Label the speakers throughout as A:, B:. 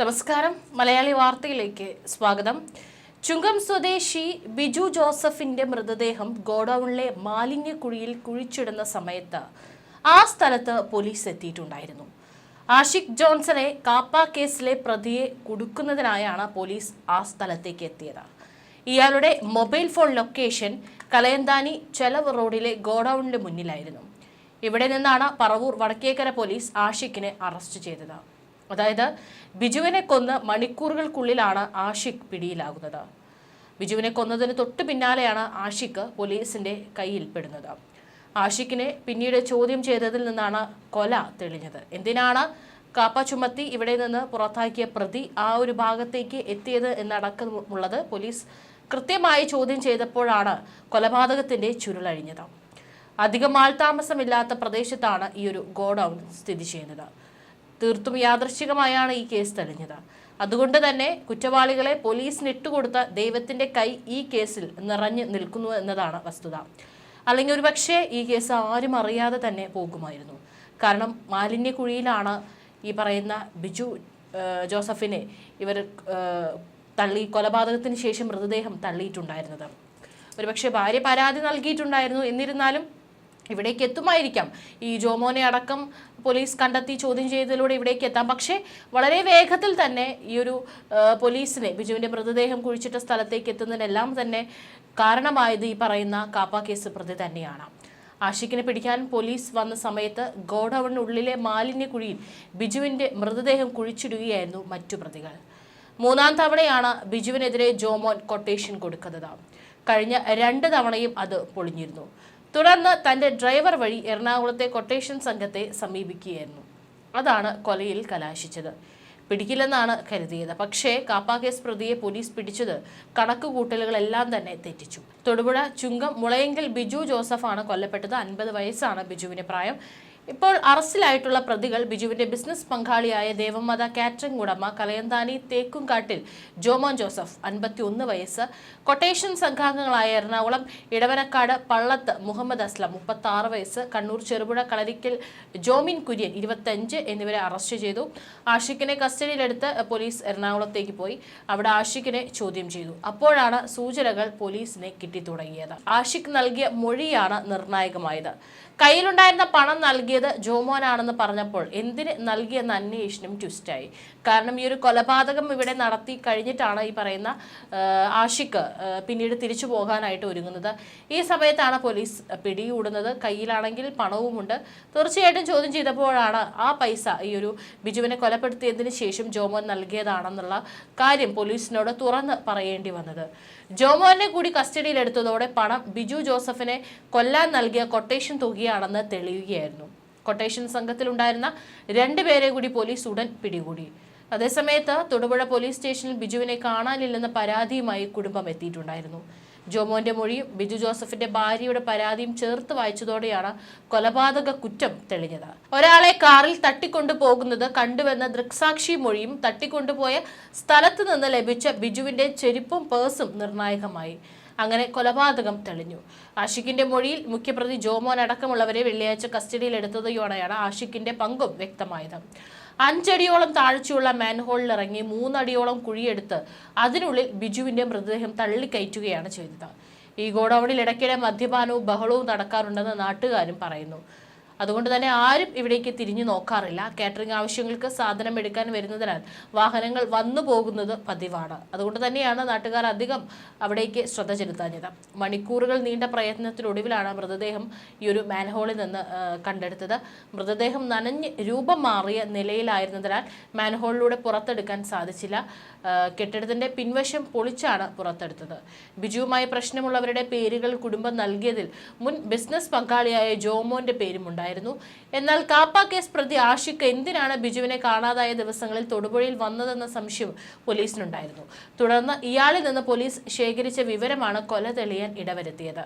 A: നമസ്കാരം. മലയാളി വാർത്തയിലേക്ക് സ്വാഗതം. ചുങ്കം സ്വദേശി ബിജു ജോസഫിന്റെ മൃതദേഹം ഗോഡൌണിലെ മാലിന്യക്കുഴിയിൽ കുഴിച്ചിടുന്ന സമയത്ത് ആ സ്ഥലത്ത് പോലീസ് എത്തിയിട്ടുണ്ടായിരുന്നു. ആഷിഖ് ജോൺസനെ കാപ്പ കേസിലെ പ്രതിയെ കുടുക്കുന്നതിനായാണ് പോലീസ് ആ സ്ഥലത്തേക്ക് എത്തിയത്. ഇയാളുടെ മൊബൈൽ ഫോൺ ലൊക്കേഷൻ കലയന്താനി ചെലവ് റോഡിലെ ഗോഡൌണിന് മുന്നിലായിരുന്നു. ഇവിടെ നിന്നാണ് പറവൂർ വടക്കേക്കര പോലീസ് ആഷിഖിനെ അറസ്റ്റ് ചെയ്തത്. അതായത് ബിജുവിനെ കൊന്ന് മണിക്കൂറുകൾക്കുള്ളിലാണ് ആഷിഖ് പിടിയിലാകുന്നത്. ബിജുവിനെ കൊന്നതിന് തൊട്ട് പിന്നാലെയാണ് ആഷിഖ് പോലീസിന്റെ കയ്യിൽപ്പെടുന്നത് ആഷിഖിനെ പിന്നീട് ചോദ്യം ചെയ്തതിൽ നിന്നാണ് കൊല തെളിഞ്ഞത്. എന്തിനാണ് കാപ്പ ചുമത്തി ഇവിടെ നിന്ന് പുറത്താക്കിയ പ്രതി ആ ഒരു ഭാഗത്തേക്ക് എത്തിയത് എന്നടക്കമുള്ളത് പോലീസ് കൃത്യമായി ചോദ്യം ചെയ്തപ്പോഴാണ് കൊലപാതകത്തിന്റെ ചുരുളഴിഞ്ഞത് അധികം ആൾതാമസമില്ലാത്ത പ്രദേശത്താണ് ഈ ഒരു ഗോഡൌൺ സ്ഥിതി ചെയ്യുന്നത്. തീർത്തും യാദൃശ്ചികമായാണ് ഈ കേസ് തെളിഞ്ഞത്. അതുകൊണ്ട് തന്നെ കുറ്റവാളികളെ പോലീസിന് ഇട്ടുകൊടുത്ത ദൈവത്തിന്റെ കൈ ഈ കേസിൽ നിറഞ്ഞു നിൽക്കുന്നു എന്നതാണ് വസ്തുത. അല്ലെങ്കിൽ ഒരു പക്ഷേ ഈ കേസ് ആരും അറിയാതെ തന്നെ പോകുമായിരുന്നു. കാരണം മാലിന്യക്കുഴിയിലാണ് ഈ പറയുന്ന ബിജു ജോസഫിനെ ഇവർ തള്ളി കൊലപാതകത്തിന് ശേഷം മൃതദേഹം തള്ളിയിട്ടുണ്ടായിരുന്നത്. ഒരുപക്ഷെ ഭാര്യ പരാതി നൽകിയിട്ടുണ്ടായിരുന്നു. എന്നിരുന്നാലും ഇവിടേക്ക് എത്തുമായിരിക്കാം. ഈ ജോമോനെ അടക്കം പോലീസ് കണ്ടെത്തി ചോദ്യം ചെയ്തതിലൂടെ ഇവിടേക്ക് എത്താം. പക്ഷേ വളരെ വേഗത്തിൽ തന്നെ ഈ ഒരു പോലീസിനെ ബിജുവിന്റെ മൃതദേഹം കുഴിച്ചിട്ട സ്ഥലത്തേക്ക് എത്തുന്നതിനെല്ലാം തന്നെ കാരണമായത് ഈ പറയുന്ന കാപ്പ കേസ് പ്രതി തന്നെയാണ്. ആഷിഖിനെ പിടിക്കാൻ പോലീസ് വന്ന സമയത്ത് ഗോഡൌണിനുള്ളിലെ മാലിന്യക്കുഴിയിൽ ബിജുവിന്റെ മൃതദേഹം കുഴിച്ചിടുകയായിരുന്നു മറ്റു പ്രതികൾ. മൂന്നാം തവണയാണ് ബിജുവിനെതിരെ ജോമോൻ കൊട്ടേഷൻ കൊടുക്കുന്നത്. കഴിഞ്ഞ രണ്ട് തവണയും അത് പൊളിഞ്ഞിരുന്നു. തുടർന്ന് തന്റെ ഡ്രൈവർ വഴി എറണാകുളത്തെ കൊട്ടേഷൻ സംഘത്തെ സമീപിക്കുകയായിരുന്നു. അതാണ് കൊലയിൽ കലാശിച്ചത്. പിടിക്കില്ലെന്നാണ് കരുതിയത്. പക്ഷേ കാപ്പ കേസ് പ്രതിയെ പോലീസ് പിടിച്ചത് കണക്കുകൂട്ടലുകളെല്ലാം തന്നെ തെറ്റിച്ചു. തൊടുപുഴ ചുങ്കം മുളയെങ്കിൽ ബിജു ജോസഫാണ് കൊല്ലപ്പെട്ടത്. അൻപത് വയസ്സാണ് ബിജുവിന് പ്രായം. ഇപ്പോൾ അറസ്റ്റിലായിട്ടുള്ള പ്രതികൾ ബിജുവിന്റെ ബിസിനസ് പങ്കാളിയായ ദേവമാത കാറ്ററിംഗ് ഉടമ കലയന്താനി തേക്കുംകാട്ടിൽ ജോമോൻ ജോസഫ് അൻപത്തി ഒന്ന് വയസ്സ് കൊട്ടേഷൻ സംഘാംഗങ്ങളായ എറണാകുളം ഇടവനക്കാട് പള്ളത്ത് മുഹമ്മദ് അസ്ലം മുപ്പത്തി ആറ് വയസ്സ് കണ്ണൂർ ചെറുപുഴ കളരിക്കൽ ജോമിൻ കുര്യൻ ഇരുപത്തഞ്ച് എന്നിവരെ അറസ്റ്റ് ചെയ്തു. ആഷിഖിനെ കസ്റ്റഡിയിലെടുത്ത് പോലീസ് എറണാകുളത്തേക്ക് പോയി. അവിടെ ആഷിഖിനെ ചോദ്യം ചെയ്തു. അപ്പോഴാണ് സൂചനകൾ പോലീസിനെ കിട്ടിത്തുടങ്ങിയത്. ആഷിഖ് നൽകിയ മൊഴിയാണ് നിർണായകമായത്. കയ്യിലുണ്ടായിരുന്ന പണം നൽകിയത് ജോമോനാണെന്ന് പറഞ്ഞപ്പോൾ എന്തിന് നൽകിയെന്ന അന്വേഷണം ട്വിസ്റ്റായി. കാരണം ഈ ഒരു കൊലപാതകം ഇവിടെ നടത്തി കഴിഞ്ഞിട്ടാണ് ഈ പറയുന്ന ആഷിക്ക് പിന്നീട് തിരിച്ചു പോകാനായിട്ട് ഒരുങ്ങുന്നത്. ഈ സമയത്താണ് പോലീസ് പിടികൂടുന്നത്. കയ്യിലാണെങ്കിൽ പണവുമുണ്ട്. തീർച്ചയായിട്ടും ചോദ്യം ചെയ്തപ്പോഴാണ് ആ പൈസ ഈ ഒരു ബിജുവിനെ കൊലപ്പെടുത്തിയതിന് ശേഷം ജോമോൻ നൽകിയതാണെന്നുള്ള കാര്യം പോലീസിനോട് തുറന്ന് പറയേണ്ടി വന്നത്. ജോമോനെ കൂടി കസ്റ്റഡിയിലെടുത്തതോടെ പണം ബിജു ജോസഫിനെ കൊല്ലാൻ നൽകിയ കൊട്ടേഷൻ തുകയാണെന്ന് തെളിയുകയായിരുന്നു. കൊട്ടേഷൻ സംഘത്തിലുണ്ടായിരുന്ന രണ്ടുപേരെ കൂടി പോലീസ് ഉടൻ പിടികൂടി. അതേസമയത്ത് തൊടുപുഴ പോലീസ് സ്റ്റേഷനിൽ ബിജുവിനെ കാണാനില്ലെന്ന പരാതിയുമായി കുടുംബം എത്തിയിട്ടുണ്ടായിരുന്നു. ജോമോന്റെ മൊഴിയും ബിജു ജോസഫിന്റെ ഭാര്യയുടെ പരാതിയും ചേർത്ത് വായിച്ചതോടെയാണ് കൊലപാതക കുറ്റം തെളിഞ്ഞത്. ഒരാളെ കാറിൽ തട്ടിക്കൊണ്ടു പോകുന്നത് കണ്ടുവെന്ന ദൃക്സാക്ഷി മൊഴിയും തട്ടിക്കൊണ്ടുപോയ സ്ഥലത്ത് നിന്ന് ലഭിച്ച ബിജുവിന്റെ ചെരുപ്പും പേഴ്സും നിർണായകമായി. അങ്ങനെ കൊലപാതകം തെളിഞ്ഞു. ആഷിഖിന്റെ മൊഴിയിൽ മുഖ്യപ്രതി ജോമോൻ അടക്കമുള്ളവരെ വെള്ളിയാഴ്ച കസ്റ്റഡിയിലെടുത്തതോടെയാണ് ആഷിഖിന്റെ പങ്കും വ്യക്തമായത്. അഞ്ചടിയോളം താഴ്ചയുള്ള മാൻഹോളിൽ ഇറങ്ങി മൂന്നടിയോളം കുഴിയെടുത്ത് അതിനുള്ളിൽ ബിജുവിന്റെ മൃതദേഹം തള്ളിക്കയറ്റുകയാണ് ചെയ്തത്. ഈ ഗോഡൌണിൽ ഇടയ്ക്കിടെ മദ്യപാനവും ബഹളവും നടക്കാറുണ്ടെന്ന് നാട്ടുകാരും പറയുന്നു. അതുകൊണ്ട് തന്നെ ആരും ഇവിടേക്ക് തിരിഞ്ഞു നോക്കാറില്ല. കാറ്ററിംഗ് ആവശ്യങ്ങൾക്ക് സാധനം എടുക്കാൻ വരുന്നതിനാൽ വാഹനങ്ങൾ വന്നു പോകുന്നത് പതിവാണ്. അതുകൊണ്ട് തന്നെയാണ് നാട്ടുകാർ അധികം അവിടേക്ക് ശ്രദ്ധ ചെലുത്താഞ്ഞത്. മണിക്കൂറുകൾ നീണ്ട പ്രയത്നത്തിനൊടുവിലാണ് മൃതദേഹം ഈ ഒരു മാൻഹോളിൽ നിന്ന് കണ്ടെടുത്തത്. മൃതദേഹം നനഞ്ഞ് രൂപം മാറിയ നിലയിലായിരുന്നതിനാൽ മാൻഹോളിലൂടെ പുറത്തെടുക്കാൻ സാധിച്ചില്ല. കെട്ടിടത്തിന്റെ പിൻവശം പൊളിച്ചാണ് പുറത്തെടുത്തത്. ബിജുവുമായി പ്രശ്നമുള്ളവരുടെ പേരുകൾ കുടുംബം നൽകിയതിൽ മുൻ ബിസിനസ് പങ്കാളിയായ ജോമോന്റെ പേരും ഉണ്ടായിരുന്നു എന്നാൽ കാപ്പ കേസ് പ്രതി ആഷിഖ് എന്തിനാണ് ബിജുവിനെ കാണാതായ ദിവസങ്ങളിൽ തൊടുപുഴയിൽ വന്നതെന്ന സംശയം പോലീസിനുണ്ടായിരുന്നു. തുടർന്ന് ഇയാളിൽ നിന്ന് പോലീസ് ശേഖരിച്ച വിവരമാണ് കൊല തെളിയാൻ ഇടവരുത്തിയത്.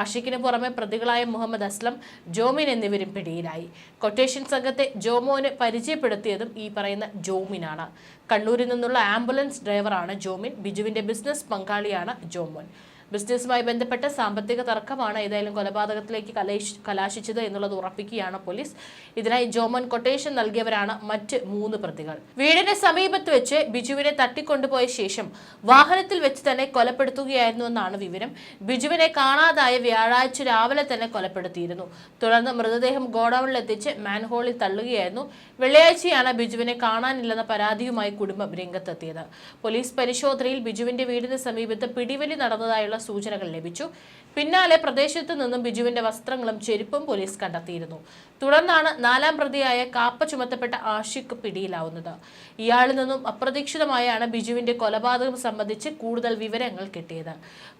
A: ആഷിഖിന് പുറമെ പ്രതികളായ മുഹമ്മദ് അസ്ലം ജോമിൻ എന്നിവരും പിടിയിലായി. കൊട്ടേഷൻ സംഘത്തെ ജോമോന് പരിചയപ്പെടുത്തിയതും ഈ പറയുന്ന ജോമിനാണ്. കണ്ണൂരിൽ നിന്നുള്ള ആംബുലൻസ് ഡ്രൈവറാണ് ജോമിൻ. ബിജുവിന്റെ ബിസിനസ് പങ്കാളിയാണ് ജോമോൻ. ബിസിനസ്സുമായി ബന്ധപ്പെട്ട സാമ്പത്തിക തർക്കമാണ് ഏതായാലും കൊലപാതകത്തിലേക്ക് കലേശ്- കലാശിച്ചത് എന്നുള്ളത് ഉറപ്പിക്കുകയാണ് പോലീസ്. ഇതിനായി ജോമൻ കൊട്ടേഷൻ നൽകിയവരാണ് മറ്റ് മൂന്ന് പ്രതികൾ. വീടിന് സമീപത്ത് വെച്ച് ബിജുവിനെ തട്ടിക്കൊണ്ടുപോയ ശേഷം വാഹനത്തിൽ വെച്ച് തന്നെ കൊലപ്പെടുത്തുകയായിരുന്നു എന്നാണ് വിവരം. ബിജുവിനെ കാണാതായ വ്യാഴാഴ്ച രാവിലെ തന്നെ കൊലപ്പെടുത്തിയിരുന്നു. തുടർന്ന് മൃതദേഹം ഗോഡൌണിൽ എത്തിച്ച് മാൻഹോളിൽ തള്ളുകയായിരുന്നു. വെള്ളിയാഴ്ചയാണ് ബിജുവിനെ കാണാനില്ലെന്ന പരാതിയുമായി കുടുംബം രംഗത്തെത്തിയത്. പോലീസ് പരിശോധനയിൽ ബിജുവിന്റെ വീടിന് സമീപത്ത് പിടിവലി നടന്നതായുള്ള സൂചനകൾ ലഭിച്ചു. പിന്നാലെ പ്രദേശത്ത് നിന്നും ബിജുവിന്റെ വസ്ത്രങ്ങളും ചെരുപ്പും പോലീസ് കണ്ടെത്തിയിരുന്നു. തുടർന്നാണ് നാലാം പ്രതിയായ കാപ്പ ചുമത്തപ്പെട്ട ആഷിഖ് പിടിയിലാവുന്നത്. ഇയാളിൽ നിന്നും അപ്രതീക്ഷിതമായാണ് ബിജുവിന്റെ കൊലപാതകം സംബന്ധിച്ച് കൂടുതൽ വിവരങ്ങൾ കിട്ടിയത്.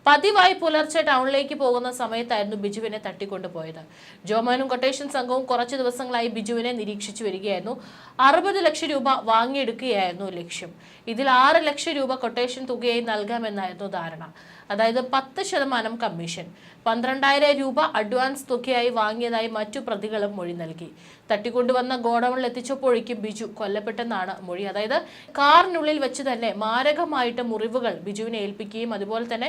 A: പതിവായി പുലർച്ചെ ടൗണിലേക്ക് പോകുന്ന സമയത്തായിരുന്നു ബിജുവിനെ തട്ടിക്കൊണ്ടുപോയത്. ജോമാനും കൊട്ടേഷൻ സംഘവും കുറച്ചു ദിവസങ്ങളായി ബിജുവിനെ നിരീക്ഷിച്ചു വരികയായിരുന്നു. അറുപത് ലക്ഷം രൂപ വാങ്ങിയെടുക്കുകയായിരുന്നു ലക്ഷ്യം. ഇതിൽ ആറ് ലക്ഷം രൂപ കൊട്ടേഷൻ തുകയായി നൽകാമെന്നായിരുന്നു ധാരണ. അതായത് പത്ത് ശതമാനം കമ്മീഷൻ. പന്ത്രണ്ടായിരം രൂപ അഡ്വാൻസ് തുകയായി വാങ്ങിയതായി മറ്റു പ്രതികളും മൊഴി നൽകി. തട്ടിക്കൊണ്ടുവന്ന ഗോഡൌണിൽ എത്തിച്ചപ്പോഴേക്കും ബിജു കൊല്ലപ്പെട്ടെന്നാണ് മൊഴി. അതായത് കാറിനുള്ളിൽ വെച്ച് തന്നെ മാരകമായിട്ട് മുറിവുകൾ ബിജുവിനെ ഏൽപ്പിക്കുകയും അതുപോലെ തന്നെ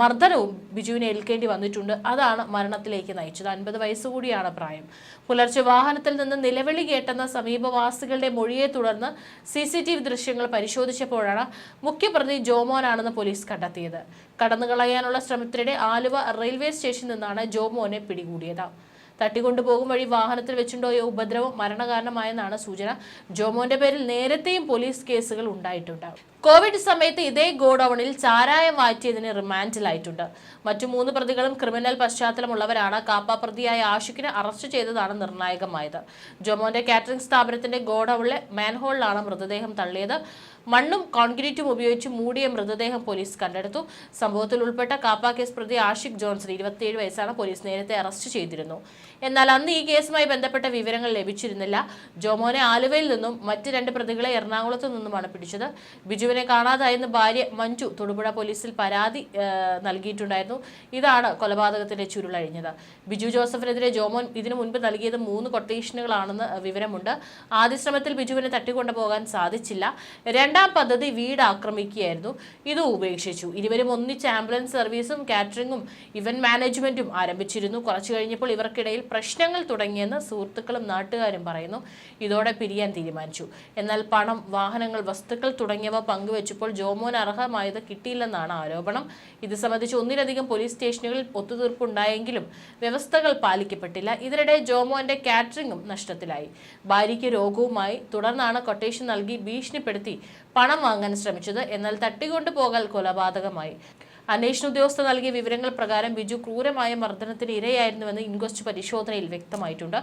A: മർദ്ദനവും ബിജുവിനെ ഏൽക്കേണ്ടി വന്നിട്ടുണ്ട്. അതാണ് മരണത്തിലേക്ക് നയിച്ചത്. അൻപത് വയസ്സുകൂടിയാണ് പ്രായം. പുലർച്ചെ വാഹനത്തിൽ നിന്ന് നിലവിളി കേട്ടെന്ന സമീപവാസികളുടെ മൊഴിയെ തുടർന്ന് സി ദൃശ്യങ്ങൾ പരിശോധിച്ചപ്പോഴാണ് മുഖ്യപ്രതി ജോമോനാണെന്ന് പോലീസ് കണ്ടെത്തിയത്. കടന്നുകളയാനുള്ള ശ്രമത്തിനിടെ ആലുവ റെയിൽവേ സ്റ്റേഷനിൽ നിന്നാണ് ജോമോനെ പിടികൂടിയത്. തട്ടിക്കൊണ്ടുപോകും വഴി വാഹനത്തിൽ വെച്ചുണ്ടായ ഉപദ്രവം മരണകാരണമായെന്നാണ് സൂചന. ജോമോന്റെ പേരിൽ നേരത്തെയും പോലീസ് കേസുകൾ ഉണ്ടായിട്ടുണ്ട്. കോവിഡ് സമയത്ത് ഇതേ ഗോഡൌണിൽ ചാരായം വാറ്റിയതിന് റിമാൻഡിലായിട്ടുണ്ട്. മറ്റു മൂന്ന് പ്രതികളും ക്രിമിനൽ പശ്ചാത്തലമുള്ളവരാണ്. കാപ്പ പ്രതിയായ ആഷിഖിനെ അറസ്റ്റ് ചെയ്തതാണ് നിർണായകമായത്. ജൊമോന്റെ കാറ്ററിംഗ് സ്ഥാപനത്തിന്റെ ഗോഡൌണിലെ മാൻഹോളിലാണ് മൃതദേഹം തള്ളിയത്. മണ്ണും കോൺക്രീറ്റും ഉപയോഗിച്ച് മൂടിയ മൃതദേഹം പോലീസ് കണ്ടെടുത്തു. സംഭവത്തിൽ ഉൾപ്പെട്ട കാപ്പ കേസ് പ്രതി ആഷിഖ് ജോൺസൺ ഇരുപത്തിയേഴ് വയസ്സാണ് പോലീസ് നേരത്തെ അറസ്റ്റ് ചെയ്തിരുന്നു. എന്നാൽ അന്ന് ഈ കേസുമായി ബന്ധപ്പെട്ട വിവരങ്ങൾ ലഭിച്ചിരുന്നില്ല. ജോമോനെ ആലുവയിൽ നിന്നും മറ്റ് രണ്ട് പ്രതികളെ എറണാകുളത്തു നിന്നുമാണ് പിടിച്ചത്. ബിജുവിനെ കാണാതായെന്ന് ഭാര്യ മഞ്ജു തൊടുപുഴ പോലീസിൽ പരാതി നൽകിയിട്ടുണ്ടായിരുന്നു. ഇതാണ് കൊലപാതകത്തിന്റെ ചുരുളഴിഞ്ഞത്. ബിജു ജോസഫിനെതിരെ ജോമോൻ ഇതിനു മുൻപ് നൽകിയത് മൂന്ന് കൊട്ടേഷനുകളാണെന്ന് വിവരമുണ്ട്. ആദ്യ ശ്രമത്തിൽ ബിജുവിനെ തട്ടിക്കൊണ്ടുപോകാൻ സാധിച്ചില്ല. രണ്ടാം പദ്ധതി വീട് ആക്രമിക്കുകയായിരുന്നു. ഇത് ഉപേക്ഷിച്ചു. ഇരുവരും ഒന്നിച്ച് ആംബുലൻസ് സർവീസും കാറ്ററിംഗും ഇവന്റ് മാനേജ്മെന്റും ആരംഭിച്ചിരുന്നു. കുറച്ചു കഴിഞ്ഞപ്പോൾ ഇവർക്കിടയിൽ പ്രശ്നങ്ങൾ തുടങ്ങിയെന്ന് സുഹൃത്തുക്കളും നാട്ടുകാരും പറയുന്നു. ഇതോടെ പിരിയാൻ തീരുമാനിച്ചു. എന്നാൽ പണം വാഹനങ്ങൾ വസ്തുക്കൾ തുടങ്ങിയവ പങ്കുവച്ചപ്പോൾ ജോമോൻ അർഹമായത് കിട്ടിയില്ലെന്നാണ് ആരോപണം. ഇത് സംബന്ധിച്ച് ഒന്നിലധികം പോലീസ് സ്റ്റേഷനുകളിൽ ഒത്തുതീർപ്പുണ്ടായെങ്കിലും വ്യവസ്ഥകൾ പാലിക്കപ്പെട്ടില്ല. ഇതിനിടെ ജോമോന്റെ കാറ്ററിംഗും നഷ്ടത്തിലായി. ഭാര്യയ്ക്ക് രോഗവുമായി തുടർന്നാണ് കൊട്ടേഷൻ നൽകി ഭീഷണിപ്പെടുത്തി പണം വാങ്ങാൻ ശ്രമിച്ചത്. എന്നാൽ തട്ടിക്കൊണ്ടുപോകൽ കൊലപാതകമായി. അന്വേഷണ ഉദ്യോഗസ്ഥർ നൽകിയ വിവരങ്ങൾ പ്രകാരം ബിജു ക്രൂരമായ മർദ്ദനത്തിന് ഇരയായിരുന്നുവെന്ന് ഇൻക്വസ്റ്റ് പരിശോധനയിൽ വ്യക്തമായിട്ടുണ്ട്.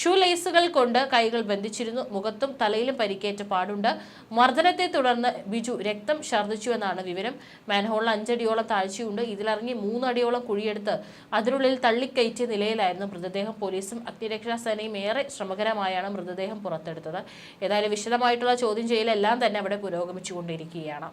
A: ഷൂ ലേസുകൾ കൊണ്ട് കൈകൾ ബന്ധിച്ചിരുന്നു. മുഖത്തും തലയിലും പരിക്കേറ്റ പാടുണ്ട്. മർദ്ദനത്തെ തുടർന്ന് ബിജു രക്തം ഛർദ്ദിച്ചുവെന്നാണ് വിവരം. മാൻഹോളിൽ അഞ്ചടിയോളം താഴ്ചയുണ്ട്. ഇതിലിറങ്ങി മൂന്നടിയോളം കുഴിയെടുത്ത് അതിനുള്ളിൽ തള്ളിക്കയറ്റിയ നിലയിലായിരുന്നു മൃതദേഹം. പോലീസും അഗ്നിരക്ഷാ സേനയും ഏറെ ശ്രമകരമായാണ് മൃതദേഹം പുറത്തെടുത്തത്. ഏതായാലും വിശദമായിട്ടുള്ള ചോദ്യം ചെയ്യലെല്ലാം തന്നെ അവിടെ പുരോഗമിച്ചുകൊണ്ടിരിക്കുകയാണ്.